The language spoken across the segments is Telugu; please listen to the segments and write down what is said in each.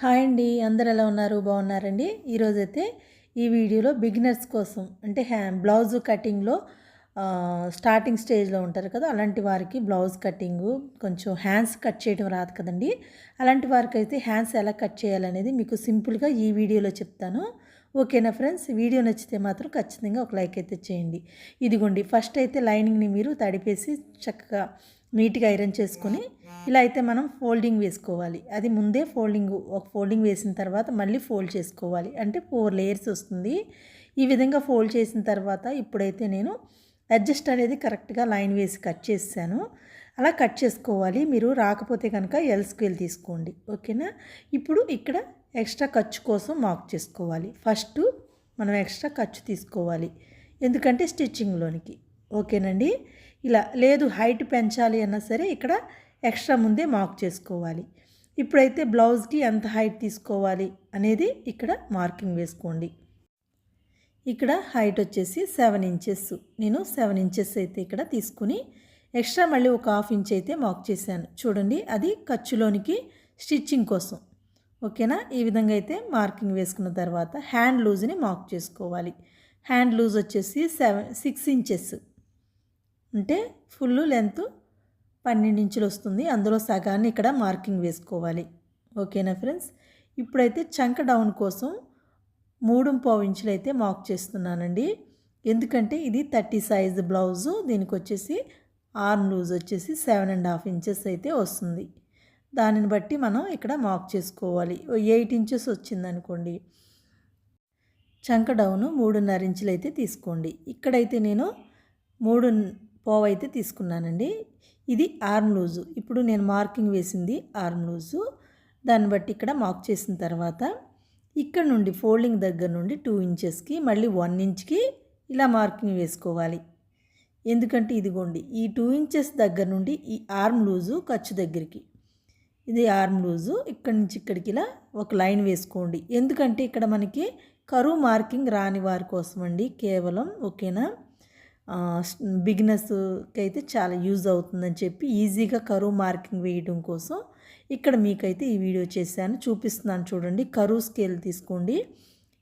హాయ్ అండి అందరు ఎలా ఉన్నారు? బాగున్నారండి? ఈరోజైతే ఈ వీడియోలో బిగినర్స్ కోసం అంటే హ్యా బ్లౌజ్ కటింగ్లో స్టార్టింగ్ స్టేజ్లో ఉంటారు కదా అలాంటి వారికి బ్లౌజ్ కటింగు కొంచెం హ్యాండ్స్ కట్ చేయడం రాదు కదండి. అలాంటి వారికి అయితే హ్యాండ్స్ ఎలా కట్ చేయాలనేది మీకు సింపుల్గా ఈ వీడియోలో చెప్తాను. ఓకేనా ఫ్రెండ్స్? వీడియో నచ్చితే మాత్రం ఖచ్చితంగా ఒక లైక్ అయితే చేయండి. ఇదిగోండి ఫస్ట్ అయితే లైనింగ్ని మీరు తడిపేసి చక్కగా నీట్గా ఐరన్ చేసుకొని ఇలా అయితే మనం ఫోల్డింగ్ వేసుకోవాలి. అది ముందే ఫోల్డింగ్ ఒక ఫోల్డింగ్ వేసిన తర్వాత మళ్ళీ ఫోల్డ్ చేసుకోవాలి. అంటే ఫోర్ లేయర్స్ వస్తుంది. ఈ విధంగా ఫోల్డ్ చేసిన తర్వాత ఇప్పుడైతే నేను అడ్జస్ట్ అనేది కరెక్ట్గా లైన్ వేసి కట్ చేశాను అలా కట్ చేసుకోవాలి. మీరు రాకపోతే కనుక ఎల్ స్కేల్ తీసుకోండి. ఓకేనా? ఇప్పుడు ఇక్కడ ఎక్స్ట్రా ఖర్చు కోసం మార్క్ చేసుకోవాలి. ఫస్ట్ మనం ఎక్స్ట్రా ఖర్చు తీసుకోవాలి. ఎందుకంటే స్టిచ్చింగ్లోనికి ఓకేనండి? ఇలా లేదు హైట్ పెంచాలి అన్నా సరే ఇక్కడ ఎక్స్ట్రా ముందే మార్క్ చేసుకోవాలి. ఇప్పుడైతే బ్లౌజ్కి ఎంత హైట్ తీసుకోవాలి అనేది ఇక్కడ మార్కింగ్ వేసుకోండి. ఇక్కడ హైట్ వచ్చేసి సెవెన్ ఇంచెస్. నేను సెవెన్ ఇంచెస్ అయితే ఇక్కడ తీసుకుని ఎక్స్ట్రా మళ్ళీ ఒక హాఫ్ ఇంచ్ అయితే మార్క్ చేశాను. చూడండి అది ఖర్చులోనికి స్టిచ్చింగ్ కోసం. ఓకేనా? ఈ విధంగా అయితే మార్కింగ్ వేసుకున్న తర్వాత హ్యాండ్ లూజ్ని మార్క్ చేసుకోవాలి. హ్యాండ్ లూజ్ వచ్చేసి సెవెన్ సిక్స్ ఇంచెస్. అంటే ఫుల్ లెంత్ పన్నెండు ఇంచులు వస్తుంది. అందులో సగాన్ని ఇక్కడ మార్కింగ్ వేసుకోవాలి. ఓకేనా ఫ్రెండ్స్? ఇప్పుడైతే చంక డౌన్ కోసం మూడు పావు ఇంచులు అయితే మార్క్ చేస్తున్నానండి. ఎందుకంటే ఇది థర్టీ సైజ్ బ్లౌజు. దీనికి వచ్చేసి ఆర్మ్ లూజ్ వచ్చేసి సెవెన్ అండ్ హాఫ్ ఇంచెస్ అయితే వస్తుంది. దానిని బట్టి మనం ఇక్కడ మార్క్ చేసుకోవాలి. ఎయిట్ ఇంచెస్ వచ్చిందనుకోండి. చంక డౌను మూడున్నర ఇంచులు అయితే తీసుకోండి. ఇక్కడైతే నేను మూడు పోవ అయితే తీసుకున్నానండి. ఇది ఆర్మ్ లూజు. ఇప్పుడు నేను మార్కింగ్ వేసింది ఆర్మ్ లూజు. దాన్ని బట్టి ఇక్కడ మార్క్ చేసిన తర్వాత ఇక్కడ నుండి ఫోల్డింగ్ దగ్గర నుండి టూ ఇంచెస్కి మళ్ళీ వన్ ఇంచ్కి ఇలా మార్కింగ్ వేసుకోవాలి. ఎందుకంటే ఇదిగోండి ఈ టూ ఇంచెస్ దగ్గర నుండి ఈ ఆర్మ్ లూజు ఖర్చు దగ్గరికి. ఇది ఆర్మ్ లూజు. ఇక్కడి నుంచి ఇక్కడికి ఇలా ఒక లైన్ వేసుకోండి. ఎందుకంటే ఇక్కడ మనకి కరువు మార్కింగ్ రాని వారి కోసం అండి కేవలం ఓకేనా? బిగినర్స్కి అయితే చాలా యూజ్ అవుతుందని చెప్పి ఈజీగా కరువు మార్కింగ్ వేయడం కోసం ఇక్కడ మీకైతే ఈ వీడియో చేశాను. చూపిస్తున్నాను చూడండి. కరువు స్కేల్ తీసుకోండి.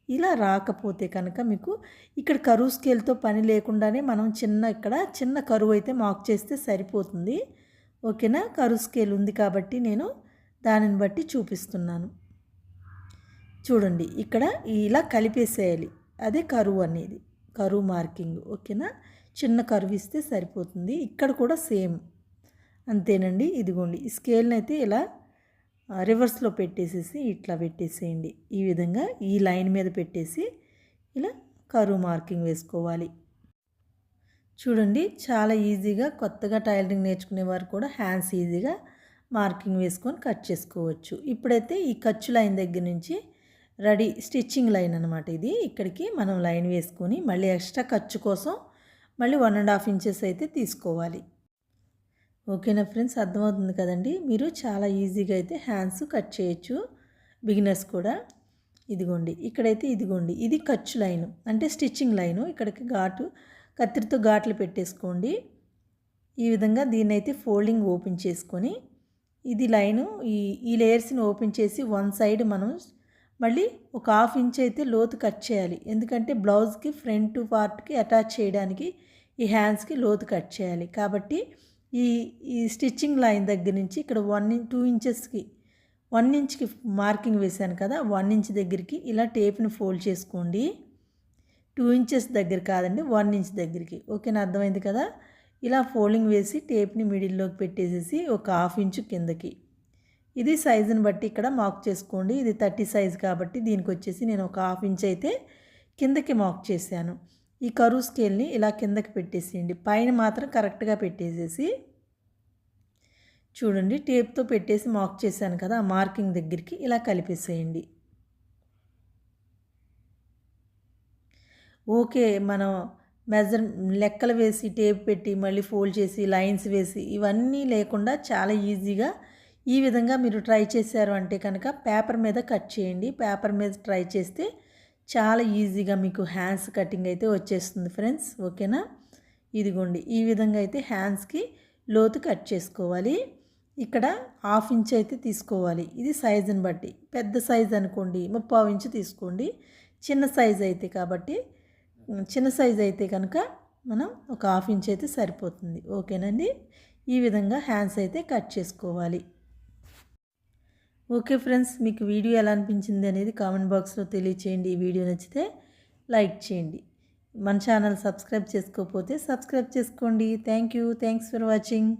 ఇలా రాకపోతే కనుక మీకు ఇక్కడ కరువు స్కేల్తో పని లేకుండానే మనం చిన్న ఇక్కడ చిన్న కరువు అయితే మార్క్ చేస్తే సరిపోతుంది. ఓకేనా? కరువు స్కేల్ ఉంది కాబట్టి నేను దానిని బట్టి చూపిస్తున్నాను. చూడండి. ఇక్కడ ఇలా కలిపేసేయాలి. అదే కరువు అనేది. కరువు మార్కింగ్. ఓకేనా? చిన్న కరువు ఇస్తే సరిపోతుంది. ఇక్కడ కూడా సేమ్. అంతేనండి. ఇదిగోండి. ఈ స్కేల్ని అయితే ఇలా రివర్స్లో పెట్టేసేసి ఇట్లా పెట్టేసేయండి. ఈ విధంగా ఈ లైన్ మీద పెట్టేసి ఇలా కరువు మార్కింగ్ వేసుకోవాలి. చూడండి. చాలా ఈజీగా కొత్తగా టైలరింగ్ నేర్చుకునే వారు కూడా హ్యాండ్స్ ఈజీగా మార్కింగ్ వేసుకొని కట్ చేసుకోవచ్చు. ఇప్పుడైతే ఈ ఖర్చు లైన్ దగ్గర నుంచి రెడీ స్టిచ్చింగ్ లైన్ అనమాట ఇది. ఇక్కడికి మనం లైన్ వేసుకొని మళ్ళీ ఎక్స్ట్రా ఖర్చు కోసం మళ్ళీ వన్ అండ్ హాఫ్ ఇంచెస్ అయితే తీసుకోవాలి. ఓకేనా ఫ్రెండ్స్? అర్థమవుతుంది కదండి? మీరు చాలా ఈజీగా అయితే హ్యాండ్స్ కట్ చేయొచ్చు. బిగినర్స్ కూడా. ఇదిగోండి. ఇక్కడైతే ఇదిగోండి. ఇది ఖర్చు లైన్. అంటే స్టిచ్చింగ్ లైను. ఇక్కడికి ఘాటు కత్తిరితో ఘాట్లు పెట్టేసుకోండి. ఈ విధంగా దీన్ని అయితే ఫోల్డింగ్ ఓపెన్ చేసుకొని ఇది లైను ఈ ఈ లేయర్స్ని ఓపెన్ చేసి వన్ సైడ్ మనం మళ్ళీ ఒక హాఫ్ ఇంచ్ అయితే లోతు కట్ చేయాలి. ఎందుకంటే బ్లౌజ్కి ఫ్రంట్ పార్ట్కి అటాచ్ చేయడానికి ఈ హ్యాండ్స్కి లోతు కట్ చేయాలి. కాబట్టి ఈ ఈ స్టిచ్చింగ్ లైన్ దగ్గర నుంచి ఇక్కడ వన్ టూ ఇంచెస్కి వన్ ఇంచ్కి మార్కింగ్ వేశాను కదా వన్ ఇంచ్ దగ్గరికి ఇలా టేప్ని ఫోల్డ్ చేసుకోండి. టూ ఇంచెస్ దగ్గర కాదండి వన్ ఇంచ్ దగ్గరికి. ఓకేనా? అర్థమైంది కదా? ఇలా ఫోల్డింగ్ వేసి టేప్ని మిడిల్లోకి పెట్టేసేసి ఒక హాఫ్ ఇంచు కిందకి. ఇది సైజుని బట్టి ఇక్కడ మార్క్ చేసుకోండి. ఇది థర్టీ సైజ్ కాబట్టి దీనికి వచ్చేసి నేను ఒక హాఫ్ ఇంచ్ అయితే కిందకి మార్క్ చేశాను. ఈ కరువు స్కేల్ని ఇలా కిందకి పెట్టేసేయండి. పైన మాత్రం కరెక్ట్గా పెట్టేసేసి చూడండి టేప్తో పెట్టేసి మార్క్ చేశాను కదా ఆ మార్కింగ్ దగ్గరికి ఇలా కలిపేసేయండి. ఓకే మనం మెజర్ లెక్కలు వేసి టేప్ పెట్టి మళ్ళీ ఫోల్డ్ చేసి లైన్స్ వేసి ఇవన్నీ లేకుండా చాలా ఈజీగా ఈ విధంగా మీరు ట్రై చేశారు అంటే కనుక పేపర్ మీద కట్ చేయండి. పేపర్ మీద ట్రై చేస్తే చాలా ఈజీగా మీకు హ్యాండ్స్ కటింగ్ అయితే వచ్చేస్తుంది ఫ్రెండ్స్. ఓకేనా? ఇదిగోండి. ఈ విధంగా అయితే హ్యాండ్స్కి లోతు కట్ చేసుకోవాలి. ఇక్కడ హాఫ్ ఇంచ్ అయితే తీసుకోవాలి. ఇది సైజుని బట్టి. పెద్ద సైజ్ అనుకోండి ముప్పావు ఇంచు తీసుకోండి. చిన్న సైజ్ అయితే కాబట్టి చిన్న సైజ్ అయితే కనుక మనం ఒక హాఫ్ ఇంచ్ అయితే సరిపోతుంది. ఓకేనండి? ఈ విధంగా హ్యాండ్స్ అయితే కట్ చేసుకోవాలి. ఓకే ఫ్రెండ్స్ మీకు వీడియో ఎలా అనిపించింది అనేది కామెంట్ బాక్స్లో తెలియచేయండి. ఈ వీడియో నచ్చితే లైక్ చేయండి. మన ఛానల్ సబ్స్క్రైబ్ చేసుకోకపోతే సబ్స్క్రైబ్ చేసుకోండి. Thank you. Thanks for watching.